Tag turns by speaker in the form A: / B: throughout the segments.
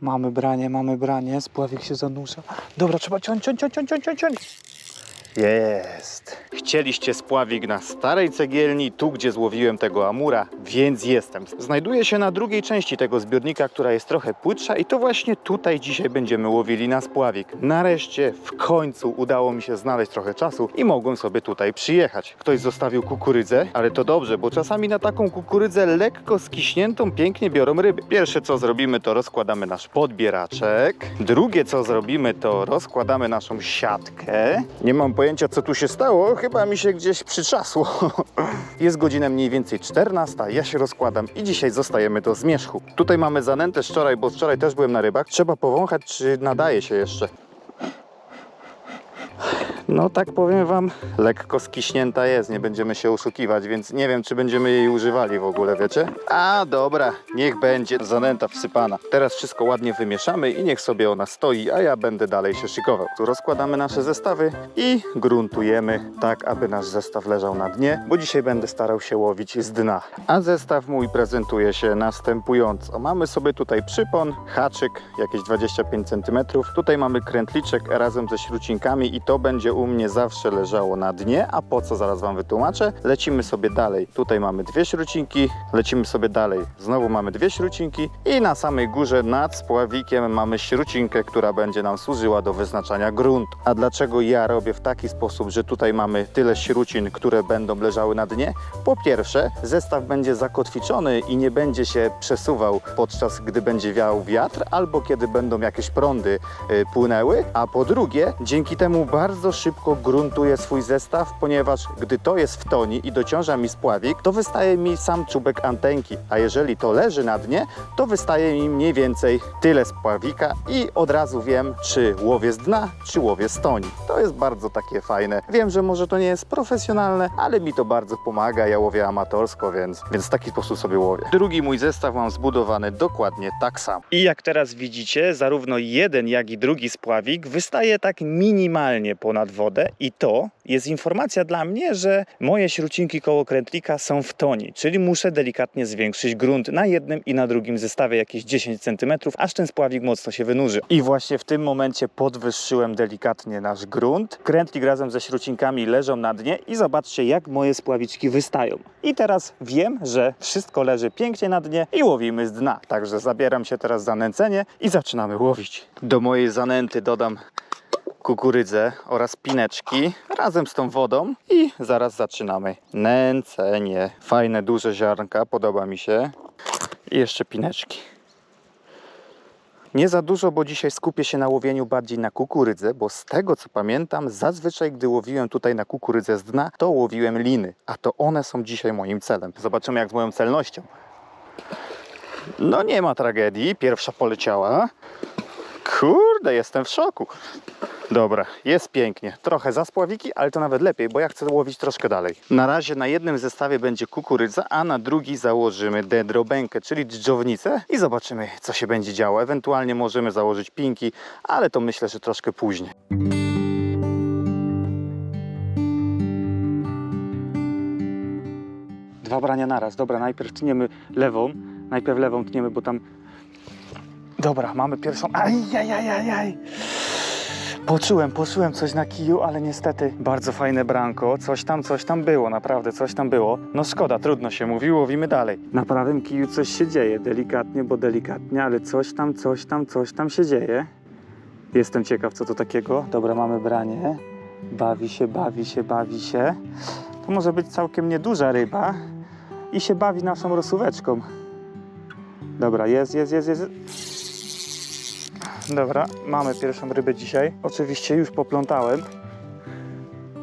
A: Mamy branie, mamy branie, spławik się zanurza. Dobra, trzeba ciąć, ciąć, ciąć, ciąć, ciąć, ciąć, ciąć. Jest. Chcieliście spławik na starej cegielni, tu gdzie złowiłem tego amura, więc jestem. Znajduję się na drugiej części tego zbiornika, która jest trochę płytsza i to właśnie tutaj dzisiaj będziemy łowili na spławik. Nareszcie, w końcu udało mi się znaleźć trochę czasu i mogłem sobie tutaj przyjechać. Ktoś zostawił kukurydzę, ale to dobrze, bo czasami na taką kukurydzę lekko skiśniętą pięknie biorą ryby. Pierwsze co zrobimy to rozkładamy nasz podbieraczek. Drugie co zrobimy to rozkładamy naszą siatkę. Nie mam pojęcia co tu się stało, chyba mi się gdzieś przytrzasło. Jest godzina mniej więcej 14, ja się rozkładam i dzisiaj zostajemy do zmierzchu. Tutaj mamy zanętę z wczoraj, bo wczoraj też byłem na rybach. Trzeba powąchać, czy nadaje się jeszcze. No tak powiem wam, lekko skiśnięta jest, nie będziemy się oszukiwać, więc nie wiem, czy będziemy jej używali w ogóle, wiecie? A dobra, niech będzie zanęta wsypana. Teraz wszystko ładnie wymieszamy i niech sobie ona stoi, a ja będę dalej się szykował. Tu rozkładamy nasze zestawy i gruntujemy tak, aby nasz zestaw leżał na dnie, bo dzisiaj będę starał się łowić z dna. A zestaw mój prezentuje się następująco. Mamy sobie tutaj przypon, haczyk, jakieś 25 cm. Tutaj mamy krętliczek razem ze śrucinkami i to będzie u mnie zawsze leżało na dnie, a po co zaraz wam wytłumaczę. Lecimy sobie dalej. Tutaj mamy dwie śrucinki, lecimy sobie dalej. Znowu mamy dwie śrucinki i na samej górze nad spławikiem mamy śrucinkę, która będzie nam służyła do wyznaczania gruntu. A dlaczego ja robię w taki sposób, że tutaj mamy tyle śrucin, które będą leżały na dnie? Po pierwsze, zestaw będzie zakotwiczony i nie będzie się przesuwał podczas gdy będzie wiał wiatr albo kiedy będą jakieś prądy y, płynęły, a po drugie, dzięki temu bardzo szybko gruntuję swój zestaw, ponieważ gdy to jest w toni i dociąża mi spławik, to wystaje mi sam czubek antenki, a jeżeli to leży na dnie, to wystaje mi mniej więcej tyle spławika i od razu wiem, czy łowię z dna, czy łowię z toni. To jest bardzo takie fajne. Wiem, że może to nie jest profesjonalne, ale mi to bardzo pomaga. Ja łowię amatorsko, więc, więc w taki sposób sobie łowię. Drugi mój zestaw mam zbudowany dokładnie tak samo. I jak teraz widzicie, zarówno jeden, jak i drugi spławik wystaje tak minimalnie ponad wodę i to jest informacja dla mnie, że moje śrucinki koło krętlika są w toni, czyli muszę delikatnie zwiększyć grunt na jednym i na drugim zestawie jakieś 10 cm, aż ten spławik mocno się wynurzy. I właśnie w tym momencie podwyższyłem delikatnie nasz grunt. Krętlik razem ze śrucinkami leżą na dnie i zobaczcie jak moje spławiczki wystają. I teraz wiem, że wszystko leży pięknie na dnie i łowimy z dna. Także zabieram się teraz za nęcenie i zaczynamy łowić. Do mojej zanęty dodam kukurydzę oraz pineczki razem z tą wodą i zaraz zaczynamy nęcenie. Fajne, duże ziarnka, podoba mi się. I jeszcze pineczki. Nie za dużo, bo dzisiaj skupię się na łowieniu bardziej na kukurydze, bo z tego co pamiętam, zazwyczaj gdy łowiłem tutaj na kukurydzę z dna, to łowiłem liny, a to one są dzisiaj moim celem. Zobaczymy jak z moją celnością. No nie ma tragedii, pierwsza poleciała. Kurde, jestem w szoku. Dobra, jest pięknie. Trochę za spławiki, ale to nawet lepiej, bo ja chcę łowić troszkę dalej. Na razie na jednym zestawie będzie kukurydza, a na drugi założymy dendrobękę, czyli dżdżownicę i zobaczymy, co się będzie działo. Ewentualnie możemy założyć pinki, ale to myślę, że troszkę później. Dwa brania naraz. Dobra, najpierw tniemy lewą. Najpierw lewą tniemy, bo tam... Dobra, mamy pierwszą... Ajajajajaj! Poczułem, poczułem coś na kiju, ale niestety bardzo fajne branko. Coś tam, coś tam było, naprawdę coś tam było. No szkoda, trudno się mówi, łowimy dalej. Na prawym kiju coś się dzieje, delikatnie, bo delikatnie, ale coś tam, coś tam, coś tam się dzieje. Jestem ciekaw, co to takiego. Dobra, mamy branie. Bawi się, bawi się, bawi się. To może być całkiem nieduża ryba i się bawi naszą rosóweczką. Dobra, jest, jest, jest, jest. Dobra, mamy pierwszą rybę dzisiaj. Oczywiście już poplątałem.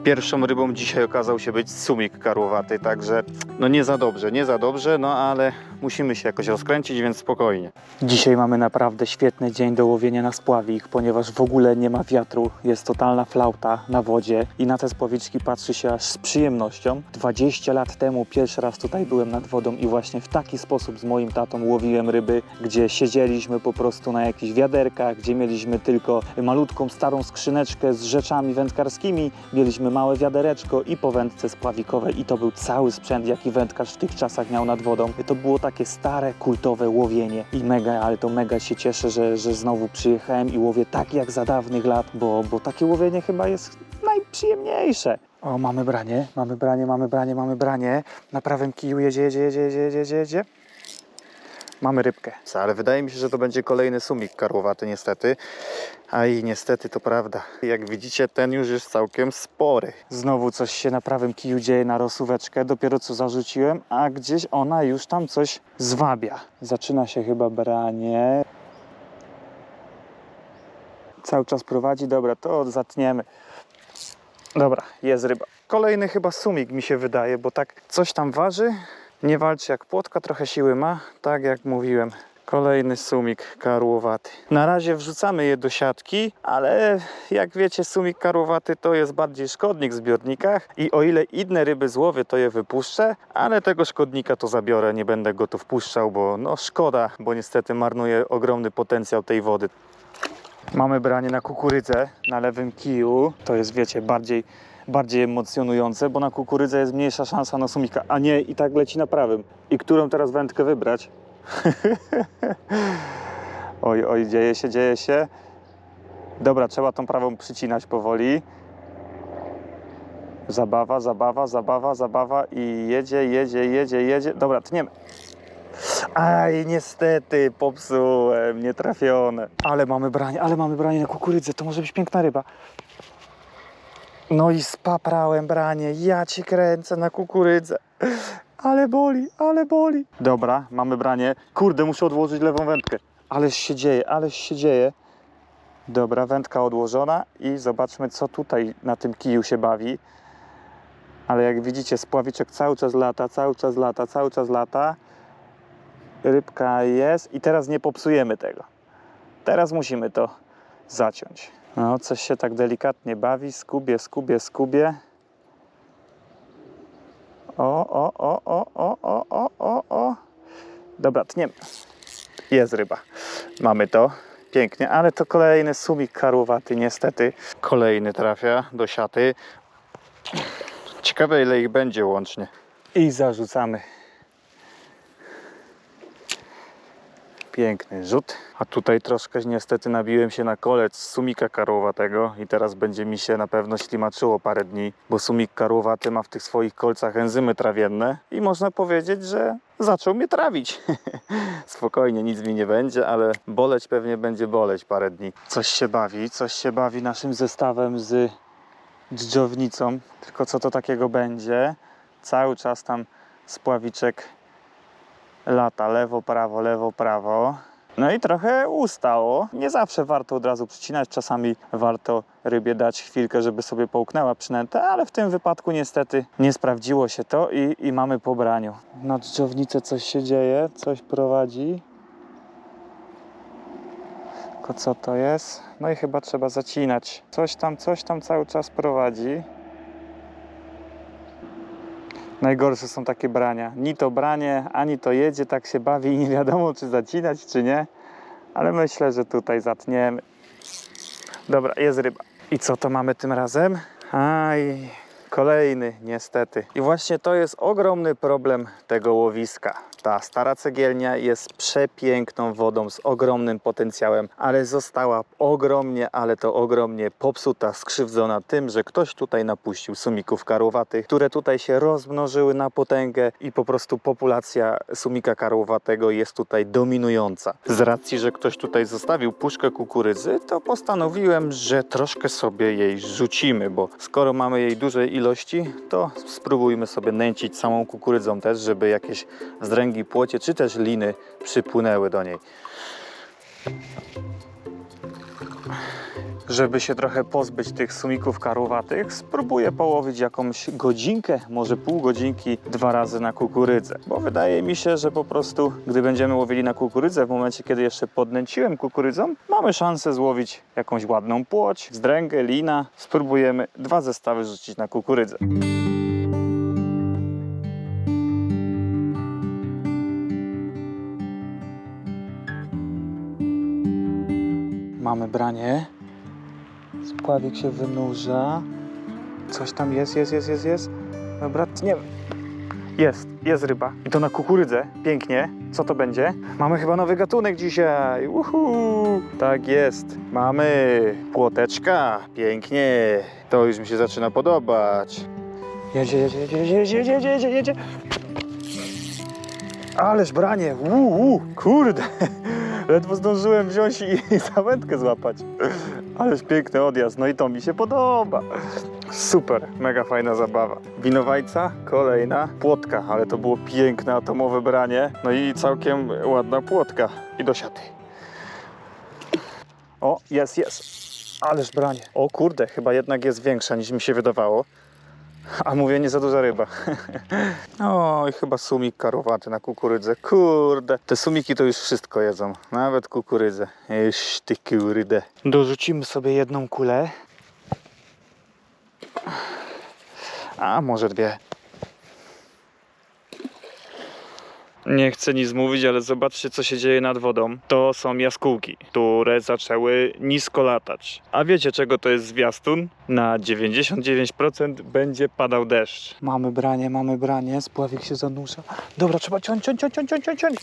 A: Pierwszą rybą dzisiaj okazał się być sumik karłowaty, także no nie za dobrze, nie za dobrze, no ale musimy się jakoś rozkręcić, więc spokojnie. Dzisiaj mamy naprawdę świetny dzień do łowienia na spławik, ponieważ w ogóle nie ma wiatru, jest totalna flauta na wodzie i na te spławiczki patrzy się aż z przyjemnością. 20 lat temu pierwszy raz tutaj byłem nad wodą i właśnie w taki sposób z moim tatą łowiłem ryby, gdzie siedzieliśmy po prostu na jakichś wiaderkach, gdzie mieliśmy tylko malutką starą skrzyneczkę z rzeczami wędkarskimi, mieliśmy małe wiadereczko i po wędce spławikowej i to był cały sprzęt, jaki wędkarz w tych czasach miał nad wodą. To było
B: takie stare, kultowe łowienie i mega, ale to mega się cieszę, że, że znowu przyjechałem i łowię tak jak za dawnych lat, bo, bo takie łowienie chyba jest najprzyjemniejsze. O, mamy branie, mamy branie, mamy branie, mamy branie. Na prawym kiju jedzie, jedzie, jedzie, jedzie, jedzie, jedzie. Mamy rybkę.
A: Ale wydaje mi się, że to będzie kolejny sumik karłowaty niestety. A i niestety to prawda. Jak widzicie, ten już jest całkiem spory.
B: Znowu coś się na prawym kiju dzieje na rosóweczkę. Dopiero co zarzuciłem, a gdzieś ona już tam coś zwabia. Zaczyna się chyba branie. Cały czas prowadzi. Dobra, to zatniemy. Dobra, jest ryba. Kolejny chyba sumik mi się wydaje, bo tak coś tam waży. Nie walczy jak płotka, trochę siły ma. Tak jak mówiłem. Kolejny sumik karłowaty. Na razie wrzucamy je do siatki, ale jak wiecie, sumik karłowaty to jest bardziej szkodnik w zbiornikach i o ile inne ryby złowię, to je wypuszczę, ale tego szkodnika to zabiorę, nie będę go tu wpuszczał, bo no szkoda, bo niestety marnuje ogromny potencjał tej wody. Mamy branie na kukurydzę na lewym kiju. To jest, wiecie, bardziej, bardziej emocjonujące, bo na kukurydzę jest mniejsza szansa na sumika, a nie i tak leci na prawym. I którą teraz wędkę wybrać? oj, oj, dzieje się, dzieje się. Dobra, trzeba tą prawą przycinać powoli. Zabawa, zabawa, zabawa, zabawa i jedzie, jedzie, jedzie, jedzie. Dobra, tniemy. Aj, niestety, popsułem, nietrafione. Ale mamy branie, ale mamy branie na kukurydzę, to może być piękna ryba. No i spaprałem branie, ja ci kręcę na kukurydzę. Ale boli, ale boli. Dobra, mamy branie. Kurde, muszę odłożyć lewą wędkę. Ależ się dzieje, ależ się dzieje. Dobra, wędka odłożona i zobaczmy, co tutaj na tym kiju się bawi. Ale jak widzicie, spławiczek cały czas lata, cały czas lata, cały czas lata. Rybka jest i teraz nie popsujemy tego. Teraz musimy to zaciąć. No, coś się tak delikatnie bawi, skubie, skubie, skubie. O, o, o, o, o, o, o, o, o. Dobra, tniemy. Jest ryba. Mamy to. Pięknie, ale to kolejny sumik karłowaty niestety.
A: Kolejny trafia do siaty. Ciekawe ile ich będzie łącznie.
B: I zarzucamy. Piękny rzut. A tutaj troszkę niestety nabiłem się na kolec sumika karłowatego i teraz będzie mi się na pewno ślimaczyło parę dni, bo sumik karłowaty ma w tych swoich kolcach enzymy trawienne i można powiedzieć, że zaczął mnie trawić. Spokojnie, nic mi nie będzie, ale boleć pewnie będzie boleć parę dni. Coś się bawi, coś się bawi naszym zestawem z dżdżownicą, tylko co to takiego będzie? Cały czas tam spławiczek lata lewo, prawo, lewo, prawo. No i trochę ustało. Nie zawsze warto od razu przycinać, czasami warto rybie dać chwilkę, żeby sobie połknęła przynętę, ale w tym wypadku niestety nie sprawdziło się to i, i mamy po braniu. Na dżdżownicę coś się dzieje, coś prowadzi. Tylko co to jest? No i chyba trzeba zacinać. Coś tam, coś tam cały czas prowadzi. Najgorsze są takie brania. Ni to branie, ani to jedzie, tak się bawi i nie wiadomo, czy zacinać, czy nie. Ale myślę, że tutaj zatniemy. Dobra, jest ryba. I co to mamy tym razem? Aj, kolejny, niestety. I właśnie to jest ogromny problem tego łowiska. Ta stara cegielnia jest przepiękną wodą z ogromnym potencjałem, ale została ogromnie, ale to ogromnie popsuta, skrzywdzona tym, że ktoś tutaj napuścił sumików karłowatych, które tutaj się rozmnożyły na potęgę i po prostu populacja sumika karłowatego jest tutaj dominująca. Z racji, że ktoś tutaj zostawił puszkę kukurydzy, to postanowiłem, że troszkę sobie jej rzucimy, bo skoro mamy jej dużej ilości, to spróbujmy sobie nęcić samą kukurydzą też, żeby jakieś wzdręgi płocie czy też liny przypłynęły do niej. Żeby się trochę pozbyć tych sumików karłowatych, spróbuję połowić jakąś godzinkę, może pół godzinki, dwa razy na kukurydzę. Bo wydaje mi się, że po prostu, gdy będziemy łowili na kukurydzę, w momencie, kiedy jeszcze podnęciłem kukurydzą, mamy szansę złowić jakąś ładną płoć, zdręgę, lina. Spróbujemy dwa zestawy rzucić na kukurydzę. Mamy branie. Spławik się wynurza. Coś tam jest, jest, jest, jest, jest. Dobra, tniemy. Jest, jest ryba. I to na kukurydzę. Pięknie. Co to będzie? Mamy chyba nowy gatunek dzisiaj. Uhu. Tak jest. Mamy płoteczka. Pięknie. To już mi się zaczyna podobać. Jedzie, jedzie, jedzie, jedzie, jedzie, jedzie, jedzie. Ależ branie. Uuu, kurde. Ledwo zdążyłem wziąć i, i złapać. Ależ piękny odjazd. No i to mi się podoba. Super, mega fajna zabawa. Winowajca, kolejna płotka, ale to było piękne atomowe branie. No i całkiem ładna płotka. I do siaty. O, jest, jest. Ależ branie. O kurde, chyba jednak jest większa niż mi się wydawało. A mówię, nie za duża ryba. Oj, chyba sumik karowaty na kukurydzę. Kurde, te sumiki to już wszystko jedzą. Nawet kukurydzę. Iż ty kurde. Dorzucimy sobie jedną kulę. A może dwie. Nie chcę nic mówić, ale zobaczcie, co się dzieje nad wodą. To są jaskółki, które zaczęły nisko latać. A wiecie, czego to jest zwiastun? Na 99% będzie padał deszcz. Mamy branie, mamy branie, spławik się zanusza. Dobra, trzeba ciąć, ciąć, ciąć, ciąć, ciąć, ciąć.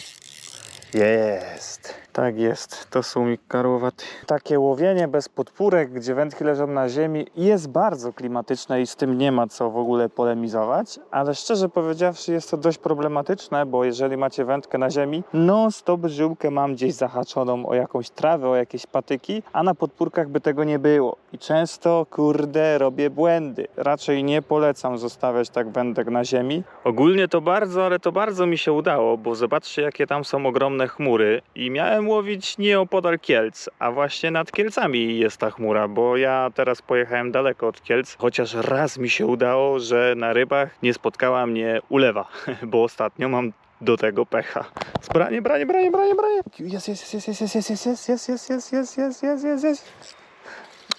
B: Jest. Tak jest, to sumik karłowaty. Takie łowienie bez podpórek, gdzie wędki leżą na ziemi jest bardzo klimatyczne i z tym nie ma co w ogóle polemizować, ale szczerze powiedziawszy jest to dość problematyczne, bo jeżeli macie wędkę na ziemi, no stop żyłkę mam gdzieś zahaczoną o jakąś trawę, o jakieś patyki, a na podpórkach by tego nie było. I często, kurde, robię błędy. Raczej nie polecam zostawiać tak wędek na ziemi. Ogólnie to bardzo, ale to bardzo mi się udało, bo zobaczcie jakie tam są ogromne chmury i miałem łowić nie opodal Kielc, a właśnie nad Kielcami jest ta chmura, bo ja teraz pojechałem daleko od Kielc, chociaż raz mi się udało, że na rybach nie spotkała mnie ulewa, bo ostatnio mam do tego pecha. Branie, branie, branie, branie, branie. Jest, jest, jest, jest, jest, jest, jest, jest, jest, jest, jest, jest, jest, jest.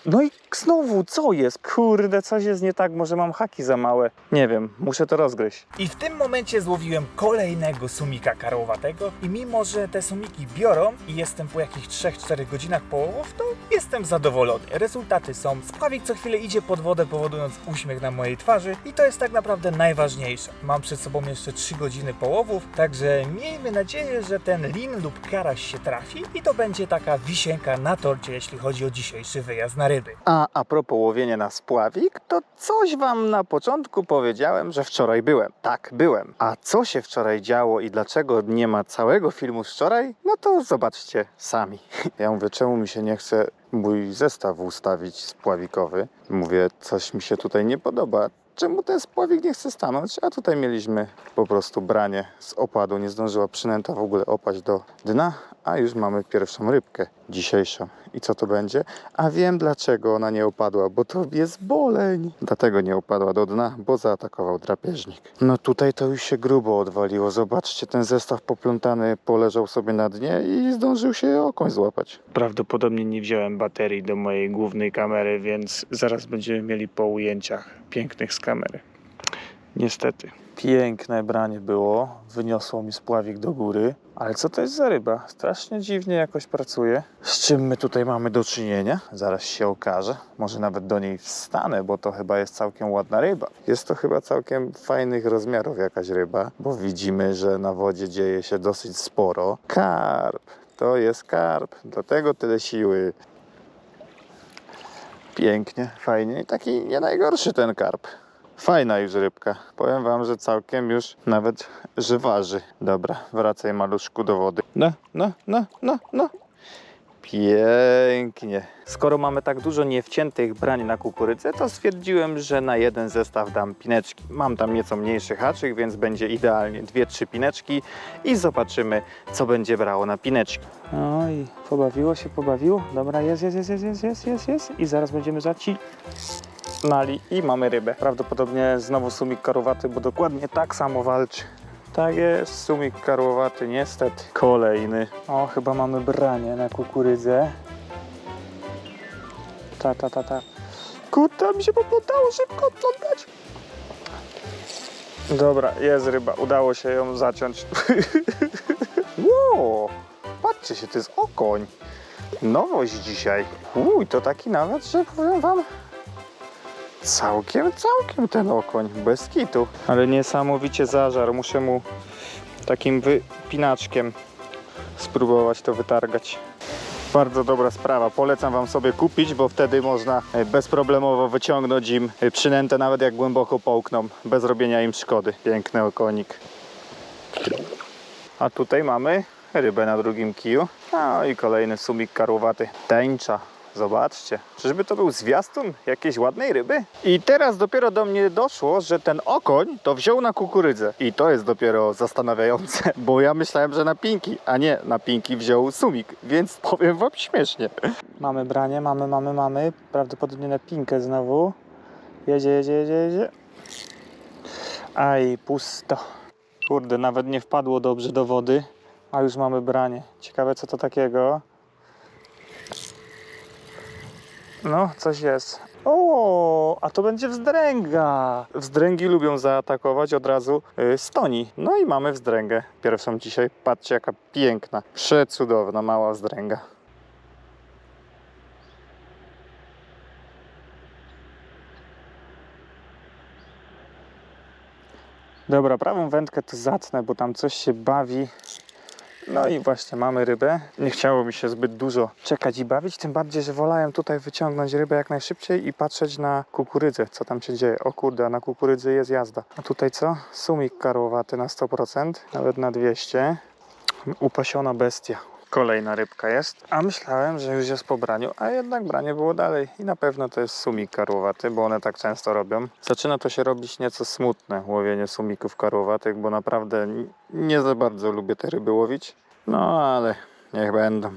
B: No i znowu, co jest? Kurde, coś jest nie tak, może mam haki za małe. Nie wiem, muszę to rozgryźć.
C: I w tym momencie złowiłem kolejnego sumika karłowatego i mimo, że te sumiki biorą i jestem po jakichś 3-4 godzinach połowów, to jestem zadowolony. Rezultaty są. Spławik co chwilę idzie pod wodę, powodując uśmiech na mojej twarzy i to jest tak naprawdę najważniejsze. Mam przed sobą jeszcze 3 godziny połowów, także miejmy nadzieję, że ten lin lub karaś się trafi i to będzie taka wisienka na torcie, jeśli chodzi o dzisiejszy wyjazd na ryby.
A: A a propos łowienia na spławik, to coś wam na początku powiedziałem, że wczoraj byłem. Tak, byłem. A co się wczoraj działo i dlaczego nie ma całego filmu z wczoraj, no to zobaczcie sami. Ja mówię, czemu mi się nie chce mój zestaw ustawić spławikowy? Mówię, coś mi się tutaj nie podoba. Czemu ten spławik nie chce stanąć? A tutaj mieliśmy po prostu branie z opadu. Nie zdążyła przynęta w ogóle opaść do dna, a już mamy pierwszą rybkę dzisiejszą. I co to będzie? A wiem dlaczego ona nie opadła, bo to jest boleń. Dlatego nie opadła do dna, bo zaatakował drapieżnik. No tutaj to już się grubo odwaliło. Zobaczcie, ten zestaw poplątany poleżał sobie na dnie i zdążył się okoń złapać.
B: Prawdopodobnie nie wziąłem baterii do mojej głównej kamery, więc zaraz będziemy mieli po ujęciach pięknych z kamery. Niestety. Piękne branie było, wyniosło mi spławik do góry. Ale co to jest za ryba? Strasznie dziwnie jakoś pracuje. Z czym my tutaj mamy do czynienia? Zaraz się okaże. Może nawet do niej wstanę, bo to chyba jest całkiem ładna ryba. Jest to chyba całkiem fajnych rozmiarów jakaś ryba, bo widzimy, że na wodzie dzieje się dosyć sporo. Karp. To jest karp, dlatego tyle siły. Pięknie, fajnie i taki nie najgorszy ten karp. Fajna już rybka. Powiem wam, że całkiem już nawet żyważy. Dobra, wracaj maluszku do wody. No, no, no, no, no. Pięknie. Skoro mamy tak dużo niewciętych brań na kukurydzę, to stwierdziłem, że na jeden zestaw dam pineczki. Mam tam nieco mniejszy haczyk, więc będzie idealnie dwie, trzy pineczki i zobaczymy, co będzie brało na pineczki. Oj, pobawiło się, pobawiło. Dobra, jest, jest, jest, jest, jest, jest, jest, jest. I zaraz będziemy zaci mali i mamy rybę. Prawdopodobnie znowu sumik karowaty, bo dokładnie tak samo walczy. Tak jest, sumik karłowaty, niestety. Kolejny. O, chyba mamy branie na kukurydzę. Ta, ta, ta, ta. Kurta, mi się poplątało, szybko odplątać. Dobra, jest ryba, udało się ją zaciąć. wow, patrzcie się, to jest okoń. Nowość dzisiaj. Uj, to taki nawet, że powiem wam,
A: Całkiem, całkiem ten okoń, bez kitu. Ale niesamowicie zażar, muszę mu takim wypinaczkiem spróbować to wytargać. Bardzo dobra sprawa, polecam Wam sobie kupić, bo wtedy można e, bezproblemowo wyciągnąć im e, przynętę, nawet jak głęboko połkną, bez robienia im szkody. Piękny okonik. A tutaj mamy rybę na drugim kiju. No i kolejny sumik karłowaty. Tęcza. Zobaczcie, czyżby to był zwiastun jakiejś ładnej ryby? I teraz dopiero do mnie doszło, że ten okoń to wziął na kukurydzę. I to jest dopiero zastanawiające, bo ja myślałem, że na pinki, a nie na pinki wziął sumik, więc powiem wam śmiesznie.
B: Mamy branie, mamy, mamy, mamy. Prawdopodobnie na pinkę znowu. Jedzie, jedzie, jedzie, jedzie. Aj, pusto. Kurde, nawet nie wpadło dobrze do wody, a już mamy branie. Ciekawe co to takiego. No, coś jest. O, a to będzie wzdręga. Wzdręgi lubią zaatakować od razu y, stoni. No i mamy wzdręgę. Pierwszą dzisiaj. Patrzcie, jaka piękna, przecudowna, mała wzdręga. Dobra, prawą wędkę to zacnę, bo tam coś się bawi. No i właśnie mamy rybę. Nie chciało mi się zbyt dużo czekać i bawić, tym bardziej, że wolałem tutaj wyciągnąć rybę jak najszybciej i patrzeć na kukurydzę, co tam się dzieje. O kurde, na kukurydzy jest jazda. A tutaj co? Sumik karłowaty na 100%, nawet na 200. Upasiona bestia. Kolejna rybka jest, a myślałem, że już jest po braniu, a jednak branie było dalej i na pewno to jest sumik karłowaty, bo one tak często robią. Zaczyna to się robić nieco smutne, łowienie sumików karłowatych, bo naprawdę nie za bardzo lubię te ryby łowić. No ale niech będą.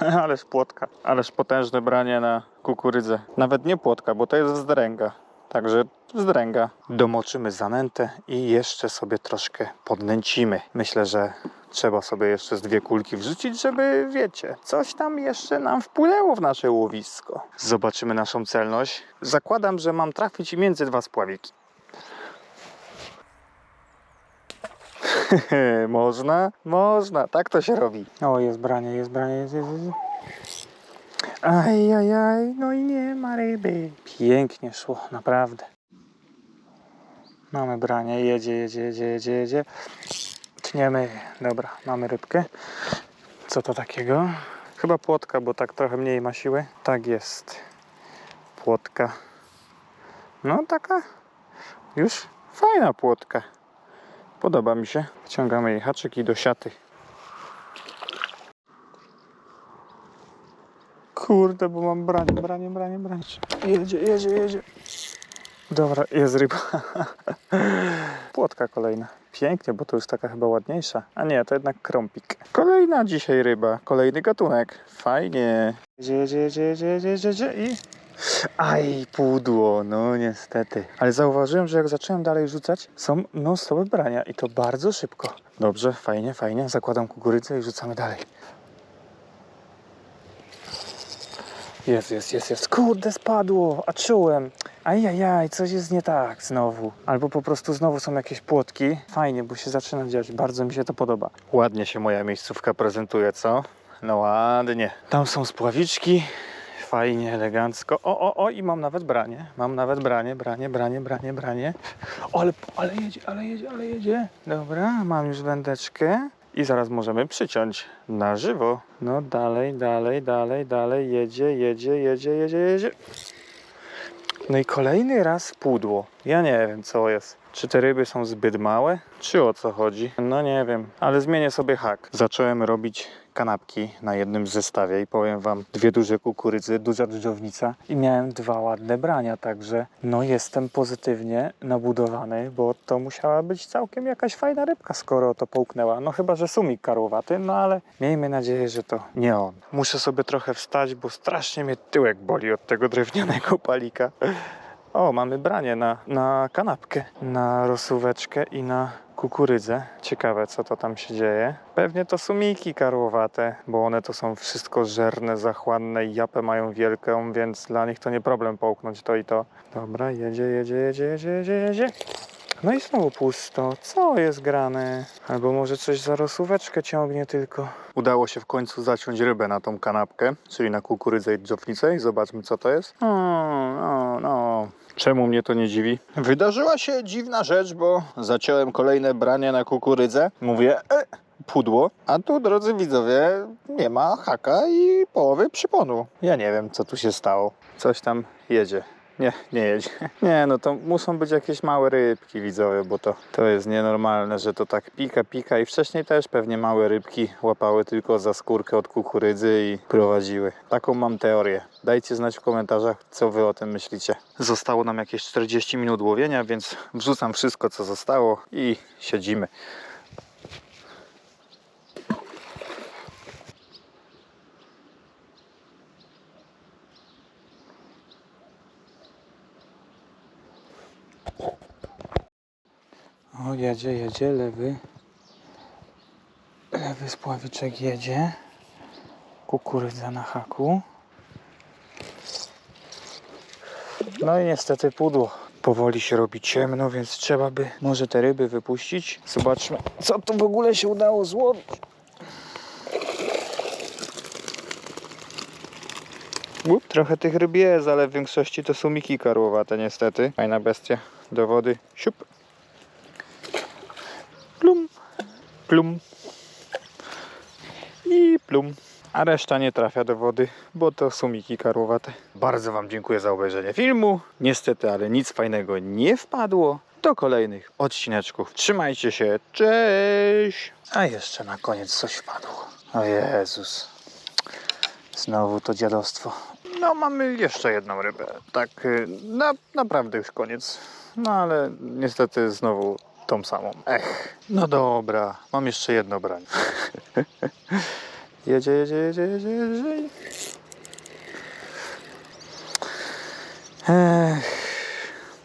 B: Ależ płotka, ależ potężne branie na kukurydzę. Nawet nie płotka, bo to jest zdręga. Także zdręga. Domoczymy zanętę i jeszcze sobie troszkę podnęcimy. Myślę, że trzeba sobie jeszcze z dwie kulki wrzucić, żeby, wiecie, coś tam jeszcze nam wpłynęło w nasze łowisko. Zobaczymy naszą celność. Zakładam, że mam trafić między dwa spławiki. można? Można, tak to się robi. O, jest branie, jest branie, jest, jest, jest. Aj, aj, aj, no i nie ma ryby. Pięknie szło, naprawdę. Mamy branie, jedzie, jedzie, jedzie, jedzie, jedzie. Tniemy, dobra, mamy rybkę. Co to takiego? Chyba płotka, bo tak trochę mniej ma siły. Tak jest. Płotka. No taka już fajna płotka. Podoba mi się. Wciągamy jej haczyk i do siaty. Kurde, bo mam branie, branie, branie, branie. Jedzie, jedzie, jedzie. Dobra, jest ryba. Płotka kolejna. Pięknie, bo to już taka chyba ładniejsza. A nie, to jednak krąpik. Kolejna dzisiaj ryba, kolejny gatunek. Fajnie. Jedzie, jedzie, jedzie, jedzie, jedzie, jedzie, i... Aj, pudło, no niestety. Ale zauważyłem, że jak zacząłem dalej rzucać, są non-stop brania i to bardzo szybko. Dobrze, fajnie, fajnie. Zakładam kukurydzę i rzucamy dalej. Jest, jest, jest, jest. Kurde, spadło, a czułem. Ajajaj, coś jest nie tak znowu. Albo po prostu znowu są jakieś płotki. Fajnie, bo się zaczyna dziać. Bardzo mi się to podoba. Ładnie się moja miejscówka prezentuje, co? No ładnie. Tam są spławiczki. Fajnie, elegancko. O, o, o, i mam nawet branie. Mam nawet branie, branie, branie, branie, branie. O, ale, ale jedzie, ale jedzie, ale jedzie. Dobra, mam już wędeczkę. I zaraz możemy przyciąć na żywo. No dalej, dalej, dalej, dalej, jedzie, jedzie, jedzie, jedzie, jedzie. No i kolejny raz pudło. Ja nie wiem co jest. Czy te ryby są zbyt małe? Czy o co chodzi? No nie wiem, ale zmienię sobie hak. Zacząłem robić kanapki na jednym zestawie i powiem wam, dwie duże kukurydzy, duża dżdżownica i miałem dwa ładne brania, także no jestem pozytywnie nabudowany, bo to musiała być całkiem jakaś fajna rybka, skoro to połknęła. No chyba, że sumik karłowaty, no ale miejmy nadzieję, że to nie on. Muszę sobie trochę wstać, bo strasznie mnie tyłek boli od tego drewnianego palika. O, mamy branie na, na kanapkę, na rosóweczkę i na kukurydzę. Ciekawe, co to tam się dzieje. Pewnie to sumiki karłowate, bo one to są wszystko żerne, zachłanne i japę mają wielką, więc dla nich to nie problem połknąć to i to. Dobra, jedzie, jedzie, jedzie, jedzie, jedzie, jedzie. No i znowu pusto. Co jest grane? Albo może coś za rosóweczkę ciągnie tylko.
A: Udało się w końcu zaciąć rybę na tą kanapkę, czyli na kukurydzę i dżownicę i zobaczmy co to jest. No, no, no. Czemu mnie to nie dziwi? Wydarzyła się dziwna rzecz, bo zaciąłem kolejne branie na kukurydzę. Mówię, e, pudło, a tu drodzy widzowie nie ma haka i połowy przyponu. Ja nie wiem co tu się stało. Coś tam jedzie. Nie, nie jedzie. Nie, no to muszą być jakieś małe rybki widzowie, bo to, to jest nienormalne, że to tak pika, pika i wcześniej też pewnie małe rybki łapały tylko za skórkę od kukurydzy i prowadziły. Taką mam teorię. Dajcie znać w komentarzach, co wy o tym myślicie. Zostało nam jakieś 40 minut łowienia, więc wrzucam wszystko, co zostało i siedzimy.
B: O, jedzie, jedzie, lewy. Lewy spławiczek jedzie. Kukurydza na haku. No i niestety pudło. Powoli się robi ciemno, więc trzeba by może te ryby wypuścić. Zobaczmy, co tu w ogóle się udało złowić.
A: Up, trochę tych ryb jest, ale w większości to sumiki karłowate niestety. Fajna bestia do wody. Siup. Plum. Plum. I plum. A reszta nie trafia do wody, bo to sumiki karłowate. Bardzo Wam dziękuję za obejrzenie filmu. Niestety, ale nic fajnego nie wpadło. Do kolejnych odcineczków. Trzymajcie się. Cześć!
B: A jeszcze na koniec coś wpadło. O Jezus. Znowu to dziadostwo.
A: No, mamy jeszcze jedną rybę. Tak, y, na, naprawdę już koniec. No, ale niestety znowu tą samą. Ech, no dobra, mam jeszcze jedno branie. jedzie, jedzie, jedzie, jedzie, jedzie.
B: Ech.